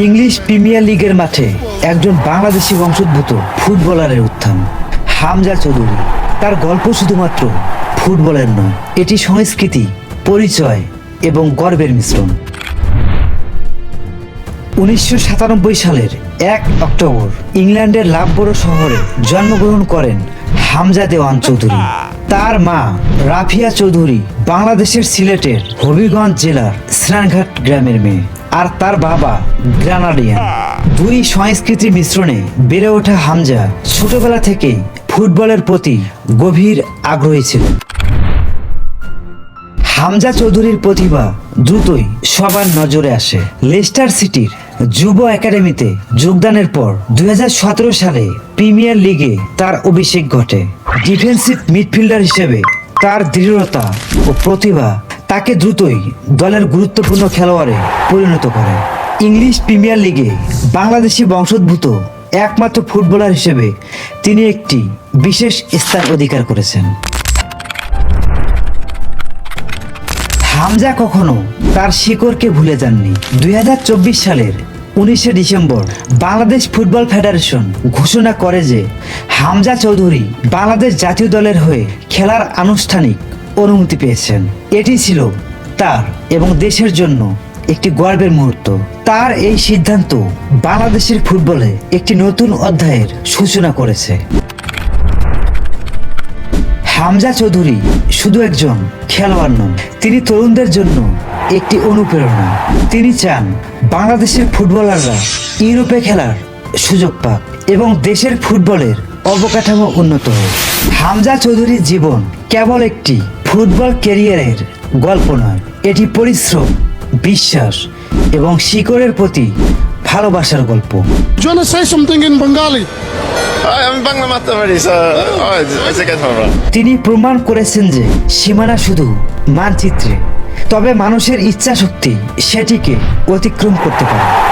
English premier লিগের মাঠে একজন বাংলাদেশি বংশোদ্ভূত ফুটবলারের উত্থান। হামজা চৌধুরী, তার গল্প শুধুমাত্র ফুটবলের নয়, এটি সংস্কৃতি, পরিচয় এবং গর্বের মিশ্রণ। উনিশশো সাতানব্বই সালের এক অক্টোবর ইংল্যান্ডের লাভবড় শহরে জন্মগ্রহণ করেন হামজা দেওয়ান চৌধুরী। তার মা রাফিয়া চৌধুরী বাংলাদেশের সিলেটের হবিগঞ্জ জেলার স্নানঘাট গ্রামের মেয়ে। আর তার বাবা গ্রানাডিয়ান। দুই সংস্কৃতির মিশ্রণে বেড়ে ওঠা হামজা ছোটবেলা থেকেই ফুটবলের প্রতি গভীর আগ্রহী ছিলেন হামজা চৌধুরীর প্রতিভা দ্রুতই সবার নজরে আসে। লেস্টার সিটির যুব একাডেমিতে যোগদানের পর দু হাজার সতেরো সালে প্রিমিয়ার লিগে তার অভিষেক ঘটে। ডিফেন্সিভ মিডফিল্ডার হিসেবে তার দৃঢ়তা ও প্রতিভা তাকে দ্রুতই দলের গুরুত্বপূর্ণ খেলোয়াড়ে পরিণত করে। ইংলিশ প্রিমিয়ার লিগে বাংলাদেশি বংশোদ্ভূত একমাত্র ফুটবলার হিসেবে তিনি একটি বিশেষ স্থান অধিকার করেছেন। হামজা কখনো তার শিকড়কে ভুলে যাননি। দুই হাজার চব্বিশ সালের উনিশে ডিসেম্বর বাংলাদেশ ফুটবল ফেডারেশন ঘোষণা করে যে হামজা চৌধুরী বাংলাদেশ জাতীয় দলের হয়ে খেলার আনুষ্ঠানিক অনুমতি পেয়েছেন। এটি ছিল তার এবং দেশের জন্য একটি গর্বের মুহূর্ত। তার এই সিদ্ধান্ত বাংলাদেশের ফুটবলে একটি নতুন অধ্যায়ের সূচনা করেছে। হামজা চৌধুরী শুধু একজন খেলোয়াড় নন, তিনি তরুণদের জন্য একটি অনুপ্রেরণা। তিনি চান বাংলাদেশের ফুটবলাররা ইউরোপে খেলার সুযোগ পাক এবং দেশের ফুটবলের অবকাঠামো উন্নত হোক। হামজা চৌধুরীর জীবন কেবল একটি ফুটবল ক্যারিয়ারের গল্প নয় এটি পরিশ্রম বিশ্বাস এবং শিকড়ের প্রতি ভালোবাসার গল্প। তিনি প্রমাণ করেছেন যে সীমানা শুধু মানচিত্রে তবে মানুষের ইচ্ছা শক্তি সেটিকে অতিক্রম করতে পারে।